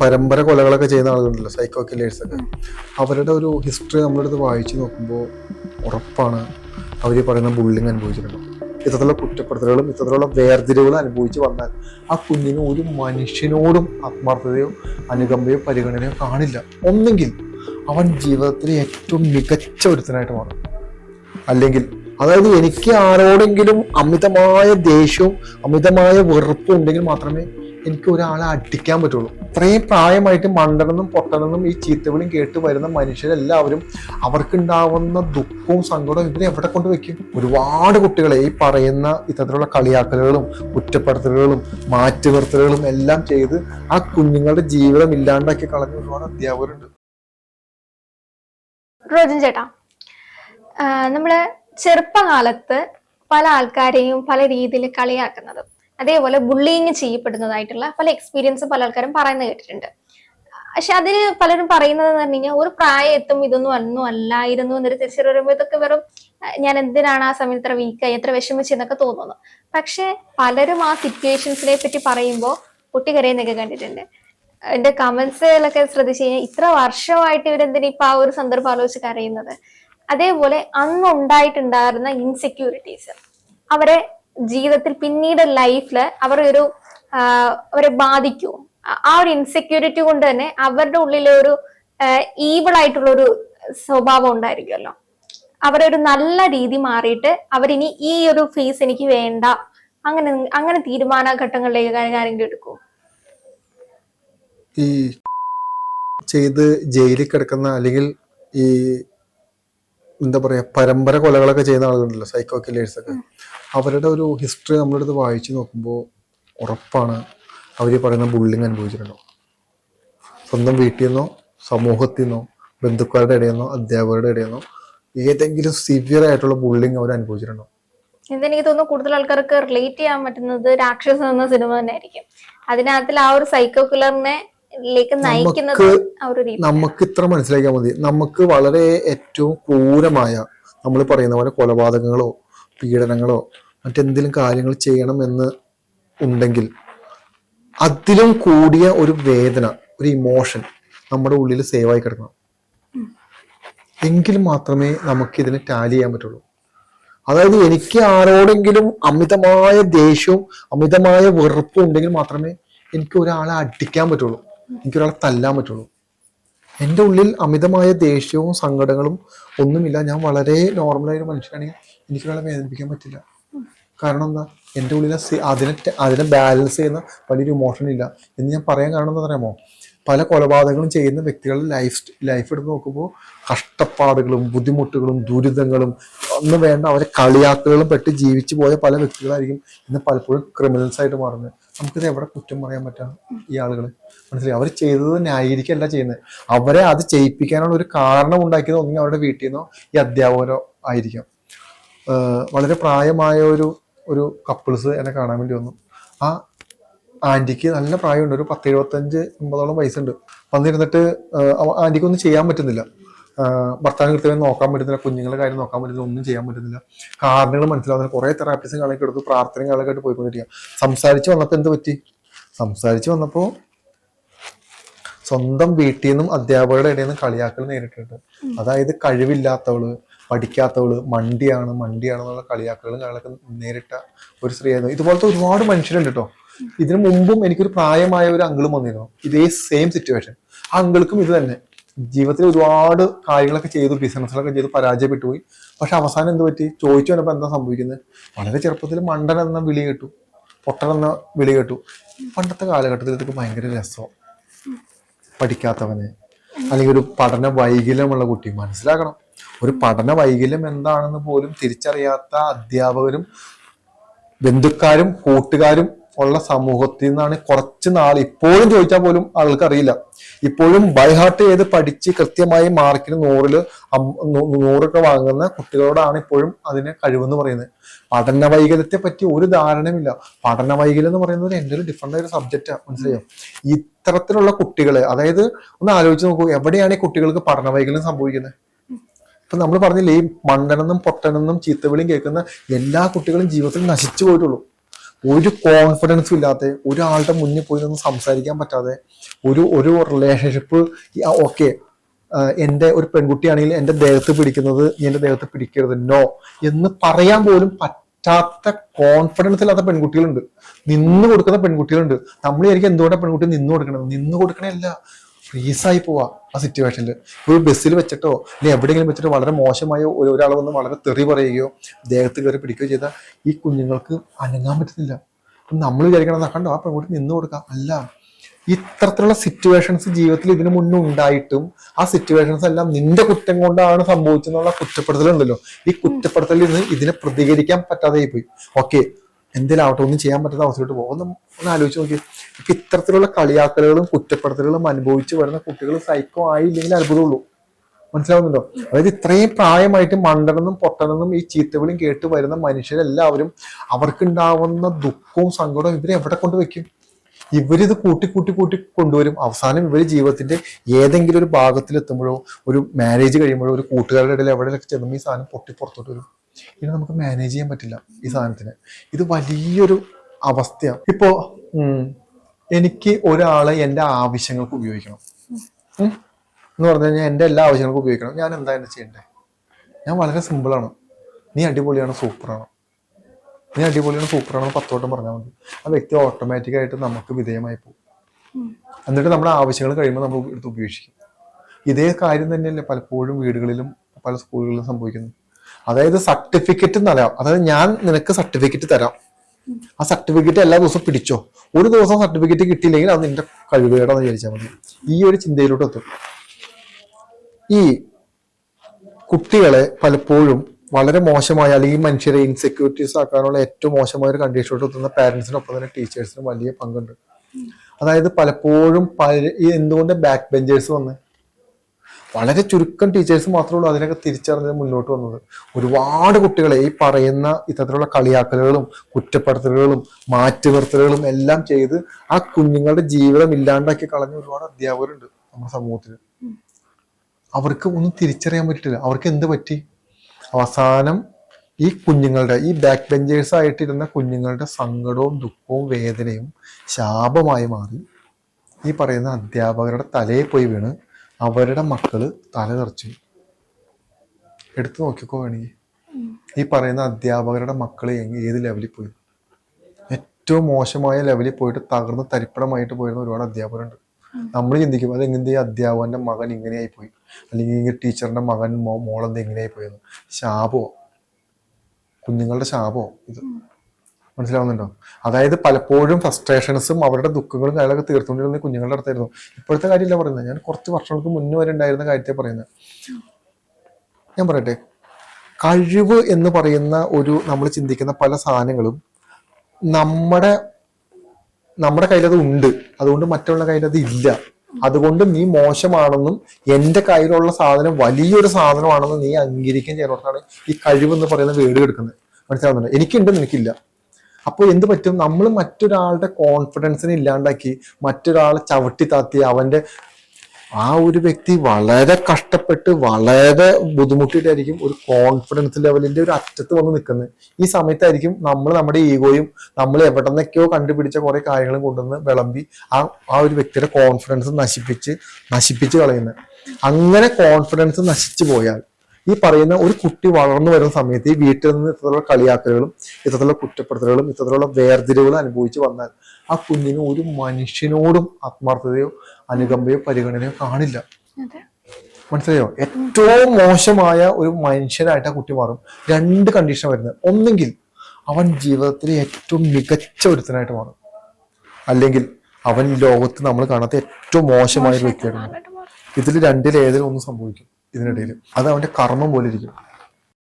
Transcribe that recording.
പരമ്പര കൊലകളൊക്കെ ചെയ്യുന്ന ആളുകളുണ്ടല്ലോ psycho killers ഒക്കെ. അവരുടെ ഒരു ഹിസ്റ്ററി നമ്മളെടുത്ത് വായിച്ചു നോക്കുമ്പോൾ ഉറപ്പാണ് അവർ പറയുന്ന ബുള്ളിങ് അനുഭവിച്ചിട്ടുണ്ടോ ഇത്തരത്തിലുള്ള കുറ്റപ്പെടുത്തലുകളും ഇത്തരത്തിലുള്ള വേർതിരിവുകളും അനുഭവിച്ച് വന്നാൽ ആ കുഞ്ഞിന് ഒരു മനുഷ്യനോടും ആത്മാർത്ഥതയോ അനുകമ്പയോ പരിഗണനയോ കാണില്ല. ഒന്നെങ്കിൽ അവൻ ജീവിതത്തിലെ ഏറ്റവും മികച്ച ഒരുത്തനായിട്ട് മാറും. അല്ലെങ്കിൽ അതായത് എനിക്ക് ആരോടെങ്കിലും അമിതമായ ദേഷ്യവും അമിതമായ വെറുപ്പും ഉണ്ടെങ്കിൽ മാത്രമേ എനിക്ക് ഒരാളെ അടിക്കാൻ പറ്റുള്ളൂ. ഇത്രയും പ്രായമായിട്ട് മണ്ടനെന്നും പൊട്ടനെന്നും ഈ ചീത്തവിളിയും കേട്ട് വരുന്ന മനുഷ്യരെല്ലാവരും അവർക്കുണ്ടാവുന്ന ദുഃഖവും സങ്കടവും ഇവരെ എവിടെ കൊണ്ട് വെക്കും? ഒരുപാട് കുട്ടികളെ ഈ പറയുന്ന ഇത്തരത്തിലുള്ള കളിയാക്കലുകളും കുറ്റപ്പെടുത്തലുകളും മാറ്റി നിർത്തലുകളും എല്ലാം ചെയ്ത് ആ കുഞ്ഞുങ്ങളുടെ ജീവിതം ഇല്ലാണ്ടാക്കി കളഞ്ഞ ഒരുപാട് അധ്യാപകരുണ്ട്. ചേട്ടാ നമ്മൾ ചെറുപ്പകാലത്ത് പല ആൾക്കാരെയും പല രീതിയിൽ കളിയാക്കുന്നത്. അതേപോലെ ബുള്ളിങ് ചെയ്യപ്പെടുന്നതായിട്ടുള്ള പല എക്സ്പീരിയൻസ് പല ആൾക്കാരും പറയുന്നത് കേട്ടിട്ടുണ്ട്. പക്ഷെ അതിന് പലരും പറയുന്നത് പറഞ്ഞു കഴിഞ്ഞാൽ ഒരു പ്രായം എത്തും ഇതൊന്നും ഒന്നും അല്ലായിരുന്നു എന്നൊരു തിരിച്ചു വരുമ്പോൾ ഇതൊക്കെ വെറും ഞാൻ എന്തിനാണ് ആ സമയത്ത് ഇത്ര വീക്കായി എത്ര വിഷമിച്ചെന്നൊക്കെ തോന്നുന്നു. പക്ഷെ പലരും ആ സിറ്റുവേഷൻസിനെ പറ്റി പറയുമ്പോൾ കുട്ടി കരയുന്നൊക്കെ കണ്ടിട്ടുണ്ട്. എന്റെ കമന്റ്സിലൊക്കെ ശ്രദ്ധിച്ചു കഴിഞ്ഞാൽ ഇത്ര വർഷമായിട്ട് ഇവരെന്തിനാ ഇപ്പൊ ആ ഒരു സന്ദർഭം ആലോചിച്ച് കരയുന്നത്? അതേപോലെ അന്നുണ്ടായിട്ടുണ്ടായിരുന്ന ഇൻസെക്യൂരിറ്റീസ് അവരെ ജീവിതത്തിൽ പിന്നീട് ലൈഫിൽ അവർ ഒരു അവരെ ബാധിക്കുമോ ആ- ഒരു ഇൻസെക്യൂരിറ്റി കൊണ്ട് തന്നെ അവരുടെ ഉള്ളിലെ ഒരു ഈവിൾ ആയിട്ടുള്ള ഒരു സ്വഭാവം ഉണ്ടായിരിക്കുമല്ലോ. അവരൊരു നല്ല രീതി മാറിയിട്ട് അവരിനി ഈ ഒരു ഫേസ് എനിക്ക് വേണ്ട. അങ്ങനെ അങ്ങനെ തീരുമാന ഘട്ടങ്ങളിലേക്ക് ആരെങ്കിലും എടുക്കും? ഈ ചെയ്ത് ജയിലിൽ കിടക്കുന്ന അല്ലെങ്കിൽ ഈ എന്താ പറയാ പരമ്പര കൊലകളൊക്കെ ചെയ്യുന്ന ആളുകളുണ്ടല്ലോ സൈക്കോ കില്ലേഴ്സ് ഒക്കെ. അവരുടെ ഒരു ഹിസ്റ്ററി നമ്മളെടുത്ത് വായിച്ചു നോക്കുമ്പോൾ ഉറപ്പാണ് അവർ പറയുന്ന ബുള്ളിങ് അനുഭവിച്ചിട്ടുണ്ടോ സ്വന്തം വീട്ടിൽ നിന്നോ സമൂഹത്തിൽ നിന്നോ ബന്ധുക്കാരുടെ ഇടയിൽ നിന്നോ അധ്യാപകരുടെ ഇടയിൽ നിന്നോ ഏതെങ്കിലും സിവിയർ ആയിട്ടുള്ള ബുള്ളിങ് അവർ അനുഭവിച്ചിട്ടുണ്ടോ ഇതെനിക്ക് തോന്നുന്നു കൂടുതൽ ആൾക്കാർക്ക് റിലേറ്റ് ചെയ്യാൻ പറ്റുന്നത് രാക്ഷസ എന്ന സിനിമ തന്നെ ആയിരിക്കും അതിനകത്തിൽ ആ ഒരു സൈക്കോ കില്ലറിനെ ലേക്ക് നയിക്കുന്നത് നമുക്ക് ഇത്ര മനസ്സിലാക്കിയാൽ മതി. നമുക്ക് വളരെ ഏറ്റവും ക്രൂരമായ നമ്മൾ പറയുന്ന പോലെ കൊലപാതകങ്ങളോ പീഡനങ്ങളോ മറ്റെന്തെങ്കിലും കാര്യങ്ങൾ ചെയ്യണം എന്ന് ഉണ്ടെങ്കിൽ അതിലും കൂടിയ ഒരു വേദന ഒരു ഇമോഷൻ നമ്മുടെ ഉള്ളിൽ സേവായി കിടക്കണം. എങ്കിൽ മാത്രമേ നമുക്ക് ഇതിനെ ടാലി ചെയ്യാൻ പറ്റുള്ളൂ. അതായത് എനിക്ക് ആരോടെങ്കിലും അമിതമായ ദേഷ്യവും അമിതമായ വെറുപ്പും ഉണ്ടെങ്കിൽ മാത്രമേ എനിക്ക് ഒരാളെ അടിക്കാൻ പറ്റുള്ളൂ. എനിക്ക് ഒരാളെ തല്ലാൻ പറ്റുള്ളൂ. എന്റെ ഉള്ളിൽ അമിതമായ ദേഷ്യവും സങ്കടങ്ങളും ഒന്നുമില്ല. ഞാൻ വളരെ നോർമലായ ഒരു മനുഷ്യനാണെങ്കിൽ എനിക്കൊരാളെ വേദനിപ്പിക്കാൻ പറ്റില്ല. കാരണം എന്താ? എന്റെ സി- അതിനെ അതിനെ ബാലൻസ് ചെയ്യുന്ന വലിയൊരു ഇമോഷൻ ഇല്ല. എന്ന് ഞാൻ പറയാൻ കാരണം എന്താ പറയുമോ പല കൊലപാതകങ്ങളും ചെയ്യുന്ന വ്യക്തികളുടെ ലൈഫ് ലൈഫ് എടുത്ത് നോക്കുമ്പോൾ കഷ്ടപ്പാടുകളും ബുദ്ധിമുട്ടുകളും ദുരിതങ്ങളും ഒന്നും വേണ്ട അവരെ കളിയാക്കലുകളും പെട്ട് ജീവിച്ചു പോയ പല വ്യക്തികളായിരിക്കും ഇന്ന് പലപ്പോഴും ക്രിമിനൽസ് ആയിട്ട് മാറുന്നത്. നമുക്കിത് എവിടെ കുറ്റം പറയാൻ പറ്റാം ഈ ആളുകൾ മനസ്സിലായി? അവർ ചെയ്തത് ന്യായീകരിക്കല്ല ചെയ്യുന്നത്. അവരെ അത് ചെയ്യിപ്പിക്കാനുള്ള ഒരു കാരണം ഉണ്ടാക്കിയത് ഒന്നെങ്കിൽ അവരുടെ വീട്ടിൽ നിന്നോ ഈ അധ്യാപകരോ ആയിരിക്കാം. വളരെ പ്രായമായ ഒരു ഒരു കപ്പിൾസ് എന്നെ കാണാൻ വേണ്ടി വന്നു. ആ ആന്റിക്ക് നല്ല പ്രായമുണ്ട്. ഒരു പത്ത് എഴുപത്തഞ്ച് അമ്പതോളം വയസ്സുണ്ട്. വന്നിരുന്നിട്ട് ആന്റിക്ക് ഒന്നും ചെയ്യാൻ പറ്റുന്നില്ല. ഭർത്താവിന് കൃത്യമായി നോക്കാൻ പറ്റുന്നില്ല. കുഞ്ഞുങ്ങളുടെ കാര്യം നോക്കാൻ പറ്റുന്നില്ല. ഒന്നും ചെയ്യാൻ പറ്റുന്നില്ല. കാരണങ്ങൾ മനസ്സിലാവുന്നില്ല. കുറേ തെറാപ്പീസും കാലൊക്കെ എടുത്തു പ്രാർത്ഥനയും കാലൊക്കെ ആയിട്ട് പോയിക്കൊണ്ടിരിക്കുക സംസാരിച്ച് വന്നപ്പോൾ എന്ത് പറ്റി? സംസാരിച്ച് വന്നപ്പോൾ സ്വന്തം വീട്ടിൽ നിന്നും അധ്യാപകരുടെ ഇടയിൽ നിന്നും കളിയാക്കൽ നേരിട്ടിട്ടുണ്ട്. അതായത് കഴിവില്ലാത്തവൾ പഠിക്കാത്തവൾ മണ്ടിയാണ് മണ്ടിയാണ് എന്നുള്ള കളിയാക്കലുകളും കാര്യങ്ങളൊക്കെ നേരിട്ട ഒരു സ്ത്രീയായിരുന്നു. ഇതുപോലത്തെ ഒരുപാട് മനുഷ്യരുണ്ട് കേട്ടോ ഇതിനു മുമ്പും എനിക്കൊരു പ്രായമായ ഒരു അങ്കിളും വന്നിരുന്നു. ഇതേ സെയിം സിറ്റുവേഷൻ ആ അങ്കിൾക്കും ഇത് തന്നെ. ജീവിതത്തിൽ ഒരുപാട് കാര്യങ്ങളൊക്കെ ചെയ്തു ബിസിനസ്സുകളൊക്കെ ചെയ്തു പരാജയപ്പെട്ടു പോയി പക്ഷെ അവസാനം എന്ത് പറ്റി? ചോദിച്ചു വന്നപ്പോൾ എന്താ സംഭവിക്കുന്നത് വളരെ ചെറുപ്പത്തിൽ മണ്ടൻ എന്ന വിളി കേട്ടു. പൊട്ടൻ എന്ന വിളി കേട്ടു. പണ്ടത്തെ കാലഘട്ടത്തിൽ ഇതൊക്കെ ഭയങ്കര രസമാണ് പഠിക്കാത്തവന് അല്ലെങ്കിൽ ഒരു പഠന വൈകല്യമുള്ള കുട്ടി മനസ്സിലാക്കണം. ഒരു പഠന വൈകല്യം എന്താണെന്ന് പോലും തിരിച്ചറിയാത്ത അധ്യാപകരും ബന്ധുക്കാരും കൂട്ടുകാരും ഉള്ള സമൂഹത്തിൽ നിന്നാണ് കുറച്ച് നാൾ ഇപ്പോഴും ചോദിച്ചാൽ പോലും ആൾക്കറിയില്ല. ഇപ്പോഴും ബൈഹാർട്ട് ചെയ്ത് പഠിച്ച് കൃത്യമായി മാർക്കിന് നൂറിൽ അം- നൂ- നൂറൊക്കെ വാങ്ങുന്ന കുട്ടികളോടാണ് ഇപ്പോഴും അതിനെ കഴിവെന്ന് പറയുന്നത്. പഠന വൈകല്യത്തെ പറ്റി ഒരു ധാരണയുമില്ല. പഠന വൈകല്യം എന്ന് പറയുന്നത് എന്റെ ഒരു ഡിഫറെന്റ് ആയ ഒരു സബ്ജക്റ്റാണ് മനസ്സിലായോ? ഇത്തരത്തിലുള്ള കുട്ടികളെ അതായത് ഒന്ന് ആലോചിച്ച് നോക്കൂ എവിടെയാണ് ഈ കുട്ടികൾക്ക് പഠന വൈകല്യം സംഭവിക്കുന്നത്? ഇപ്പൊ നമ്മൾ പറഞ്ഞില്ലേ ഈ മണ്ടനെന്നും പൊട്ടനെന്നും ചീത്തവിളിയും കേൾക്കുന്ന എല്ലാ കുട്ടികളും ജീവിതത്തിൽ നശിച്ചു പോയിട്ടുള്ളൂ. ഒരു കോൺഫിഡൻസും ഇല്ലാതെ ഒരാളുടെ മുന്നിൽ പോയി നിന്ന് സംസാരിക്കാൻ പറ്റാതെ ഒരു ഒരു റിലേഷൻഷിപ്പ് ഓക്കെ എന്റെ ഒരു പെൺകുട്ടിയാണെങ്കിൽ എന്റെ ദേഹത്ത് പിടിക്കുന്നത് നീ എന്റെ ദേഹത്ത് പിടിക്കരുത്. നോ എന്ന് പറയാൻ പോലും പറ്റാത്ത കോൺഫിഡൻസ് ഇല്ലാത്ത പെൺകുട്ടികളുണ്ട്. നിന്ന് കൊടുക്കുന്ന പെൺകുട്ടികളുണ്ട്. നമ്മൾ വിചാരിക്കും എന്തുകൊണ്ടാണ് പെൺകുട്ടി നിന്ന് കൊടുക്കണത്? നിന്ന് കൊടുക്കണല്ല ഫ്രീസായി പോവാ ആ സിറ്റുവേഷനിൽ ഒരു ബസ്സിൽ വെച്ചിട്ടോ അല്ലെങ്കിൽ എവിടെയെങ്കിലും വെച്ചിട്ടോ വളരെ മോശമായ ഒരു ഒരാൾ വന്ന് വളരെ തെറി പറയുകയോ ദേഹത്ത് കയറി പിടിക്കുകയോ ചെയ്താൽ ഈ കുഞ്ഞുങ്ങൾക്ക് അനങ്ങാൻ പറ്റുന്നില്ല. അപ്പം നമ്മൾ വിചാരിക്കണം കണ്ടോ ആ പെൺകുട്ടി നിന്ന് കൊടുക്കുക അല്ല ഇത്തരത്തിലുള്ള സിറ്റുവേഷൻസ് ജീവിതത്തിൽ ഇതിനു മുന്നേ ഉണ്ടായിട്ടും ആ സിറ്റുവേഷൻസ് എല്ലാം നിന്റെ കുറ്റം കൊണ്ടാണ് സംഭവിച്ചെന്നുള്ള കുറ്റപ്പെടുത്തലുണ്ടല്ലോ. ഈ കുറ്റപ്പെടുത്തലിൽ നിന്ന് ഇതിനെ പ്രതികരിക്കാൻ പറ്റാതെ പോയി ഓക്കെ എന്തെങ്കിലും ആവട്ടെ ഒന്നും ചെയ്യാൻ പറ്റാത്ത അവസ്ഥയിലോട്ട് പോകും. ഒന്ന് ഒന്ന് ആലോചിച്ച് നോക്കി. ഇപ്പൊ ഇത്തരത്തിലുള്ള കളിയാക്കലുകളും കുറ്റപ്പെടുത്തലുകളും അനുഭവിച്ച് വരുന്ന കുട്ടികൾ സൈക്കോ ആയില്ലെങ്കിൽ അത്ഭുതമുള്ളൂ. മനസ്സിലാവുന്നുണ്ടോ? അതായത് ഇത്രയും പ്രായമായിട്ട് മണ്ടനെന്നും പൊട്ടനെന്നും ഈ ചീത്തവിളിയും കേട്ട് വരുന്ന മനുഷ്യരെല്ലാവരും അവർക്കുണ്ടാവുന്ന ദുഃഖവും സങ്കടവും ഇവരെ എവിടെ കൊണ്ട് വെക്കും? ഇവരിത് കൂട്ടി കൂട്ടി കൂട്ടി കൊണ്ടുവരും. അവസാനം ഇവർ ജീവിതത്തിന്റെ ഏതെങ്കിലും ഒരു ഭാഗത്തിൽ എത്തുമ്പോഴോ ഒരു മാരേജ് കഴിയുമ്പോഴോ ഒരു കൂട്ടുകാരുടെ ഇടയിൽ എവിടെയൊക്കെ ചെന്നും ഈ സാധനം പൊട്ടി പുറത്തോട്ട് വരും. ഇനി നമുക്ക് മാനേജ് ചെയ്യാൻ പറ്റില്ല ഈ സാധനത്തിന്. ഇത് വലിയൊരു അവസ്ഥയാണ് ഇപ്പോ എനിക്ക് ഒരാളെ എന്റെ ആവശ്യങ്ങൾക്ക് ഉപയോഗിക്കണം. എന്ന് പറഞ്ഞു കഴിഞ്ഞാൽ എന്റെ എല്ലാ ആവശ്യങ്ങൾക്കും ഉപയോഗിക്കണം. ഞാൻ എന്താ എന്നെ ചെയ്യണ്ടേ? ഞാൻ വളരെ സിമ്പിളാണ് നീ അടിപൊളിയാണ് സൂപ്പറാണ് നീ അടിപൊളിയാണ് സൂപ്പറാണ് പത്തോട്ടം പറഞ്ഞാൽ മതി. ആ വ്യക്തി ഓട്ടോമാറ്റിക് ആയിട്ട് നമുക്ക് വിധേയമായി പോകും. എന്നിട്ട് നമ്മുടെ ആവശ്യങ്ങൾ കഴിയുമ്പോൾ നമ്മൾ എടുത്ത് ഉപേക്ഷിക്കും. ഇതേ കാര്യം തന്നെയല്ലേ പലപ്പോഴും വീടുകളിലും പല സ്കൂളുകളിലും സംഭവിക്കുന്നത്. അതായത് സർട്ടിഫിക്കറ്റ് തരാം അതായത് ഞാൻ നിനക്ക് സർട്ടിഫിക്കറ്റ് തരാം. ആ സർട്ടിഫിക്കറ്റ് എല്ലാ ദിവസവും പിടിച്ചോ? ഒരു ദിവസം സർട്ടിഫിക്കറ്റ് കിട്ടിയില്ലെങ്കിൽ അത് നിന്റെ കഴിവുകേടാന്ന് വിചാരിച്ചാൽ മതി. ഈ ഒരു ചിന്തയിലോട്ട് എത്തും. ഈ കുട്ടികളെ പലപ്പോഴും വളരെ മോശമായ അല്ലെങ്കിൽ മനുഷ്യരെ ഇൻസെക്യൂരിറ്റീസ് ആക്കാനുള്ള ഏറ്റവും മോശമായ ഒരു കണ്ടീഷനിലോട്ട് എത്തുന്ന പാരന്റ്സിനൊപ്പം തന്നെ ടീച്ചേഴ്സിനും വലിയ പങ്കുണ്ട്. അതായത് പലപ്പോഴും പല ഈ എന്തുകൊണ്ട് ബാക്ക് ബെഞ്ചേഴ്സ് വന്ന് വളരെ ചുരുക്കം ടീച്ചേഴ്സ് മാത്രമേ ഉള്ളൂ അതിനൊക്കെ തിരിച്ചറിഞ്ഞ് മുന്നോട്ട് വന്നത്. ഒരുപാട് കുട്ടികളെ ഈ പറയുന്ന ഇത്തരത്തിലുള്ള കളിയാക്കലുകളും കുറ്റപ്പെടുത്തലുകളും മാറ്റുനിർത്തലുകളും എല്ലാം ചെയ്ത് ആ കുഞ്ഞുങ്ങളുടെ ജീവിതം ഇല്ലാണ്ടാക്കി കളഞ്ഞ ഒരുപാട് അധ്യാപകരുണ്ട് നമ്മുടെ സമൂഹത്തിൽ അവർക്ക് ഒന്നും തിരിച്ചറിയാൻ പറ്റില്ല അവർക്ക് എന്ത് പറ്റി? അവസാനം ഈ കുഞ്ഞുങ്ങളുടെ ഈ ബാക്ക് ബെഞ്ചേഴ്സ് ആയിട്ടിരുന്ന കുഞ്ഞുങ്ങളുടെ സങ്കടവും ദുഃഖവും വേദനയും ശാപമായി മാറി ഈ പറയുന്ന അധ്യാപകരുടെ തലയിൽ പോയി വീണ് അവരുടെ മക്കൾ തല തെറിച്ചു എടുത്തു നോക്കിക്കോ വേണമെങ്കിൽ ഈ പറയുന്ന അധ്യാപകരുടെ മക്കൾ ഏത് ലെവലിൽ പോയി? ഏറ്റവും മോശമായ ലെവലിൽ പോയിട്ട് തകർന്ന് തരിപ്പണമായിട്ട് പോയിരുന്ന ഒരുപാട് അധ്യാപകരുണ്ട്. നമ്മൾ ചിന്തിക്കും അത് എങ്ങനെ അധ്യാപകന്റെ മകൻ ഇങ്ങനെയായി പോയി? അല്ലെങ്കിൽ ടീച്ചറിന്റെ മകൻ മോളെന്ത് എങ്ങനെയായി പോയെന്ന്? ശാപോ? കുഞ്ഞുങ്ങളുടെ ശാപോ? ഇത് മനസ്സിലാവുന്നുണ്ടോ? അതായത് പലപ്പോഴും ഫ്രസ്ട്രേഷൻസും അവരുടെ ദുഃഖങ്ങളും കാര്യങ്ങളൊക്കെ തീർത്തുകൊണ്ടിരുന്ന കുഞ്ഞുങ്ങളുടെ അടുത്തായിരുന്നു. ഇപ്പോഴത്തെ കാര്യമല്ല പറയുന്നത്. ഞാൻ കുറച്ച് വർഷങ്ങൾക്ക് മുന്നേ വരെ ഉണ്ടായിരുന്ന കാര്യത്തെ പറയുന്നത്. ഞാൻ പറയട്ടെ. കഴിവ് എന്ന് പറയുന്ന ഒരു നമ്മൾ ചിന്തിക്കുന്ന പല സാധനങ്ങളും നമ്മുടെ നമ്മുടെ കയ്യിലത് ഉണ്ട്. അതുകൊണ്ട് മറ്റുള്ള കയ്യിൽ അത് ഇല്ല. അതുകൊണ്ട് നീ മോശമാണെന്നും എന്റെ കയ്യിലുള്ള സാധനം വലിയൊരു സാധനമാണെന്നും നീ അംഗീകരിക്കാൻ ചെയ്യുന്നിടത്താണ് ഈ കഴിവ് എന്ന് പറയുന്ന വേട് കിടക്കുന്നത് മനസ്സിലാവുന്നുണ്ട്? എനിക്കുണ്ട് നിനക്കില്ല അപ്പോൾ എന്ത് പറ്റും? നമ്മൾ മറ്റൊരാളുടെ കോൺഫിഡൻസിനെ ഇല്ലാണ്ടാക്കി മറ്റൊരാളെ ചവിട്ടി താത്തി അവന്റെ ആ ഒരു വ്യക്തി വളരെ കഷ്ടപ്പെട്ട് വളരെ ബുദ്ധിമുട്ടിയിട്ടായിരിക്കും ഒരു കോൺഫിഡൻസ് ലെവലിന്റെ ഒരു അറ്റത്ത് വന്ന് നിൽക്കുന്നത്. ഈ സമയത്തായിരിക്കും നമ്മൾ നമ്മുടെ ഈഗോയും നമ്മൾ എവിടെ നിന്നൊക്കെയോ കണ്ടുപിടിച്ച കുറെ കാര്യങ്ങളും കൊണ്ടുവന്ന് വിളമ്പി ആ ആ ഒരു വ്യക്തിയുടെ കോൺഫിഡൻസ് നശിപ്പിച്ച് നശിപ്പിച്ച് കളയുന്നത്. അങ്ങനെ കോൺഫിഡൻസ് നശിച്ചു പോയാൽ ഈ പറയുന്ന ഒരു കുട്ടി വളർന്നു വരുന്ന സമയത്ത് ഈ വീട്ടിൽ നിന്ന് ഇത്തരത്തിലുള്ള കളിയാക്കലുകളും ഇത്തരത്തിലുള്ള കുറ്റപ്പെടുത്തലുകളും ഇത്തരത്തിലുള്ള വേർതിരിവുകളും അനുഭവിച്ച് വന്നാൽ ആ കുഞ്ഞിന് ഒരു മനുഷ്യനോടും ആത്മാർത്ഥതയോ അനുകമ്പയോ പരിഗണനയോ കാണില്ല. മനസ്സിലായോ? ഏറ്റവും മോശമായ ഒരു മനുഷ്യനായിട്ട് ആ കുട്ടി മാറും. രണ്ട് കണ്ടീഷൻ വരുന്നത്. ഒന്നെങ്കിൽ അവൻ ജീവിതത്തിലെ ഏറ്റവും മികച്ച ഒരുത്തനായിട്ട് മാറും. അല്ലെങ്കിൽ അവൻ ലോകത്ത് നമ്മൾ കാണാത്ത ഏറ്റവും മോശമായ ഒരു വ്യക്തിയായിട്ട് മാറും. ഇതിൽ രണ്ടിലേതിലും ഒന്ന് സംഭവിക്കും ഇതിനിടയിൽ അത് അവന്റെ കർമ്മം പോലെ ഇരിക്കും.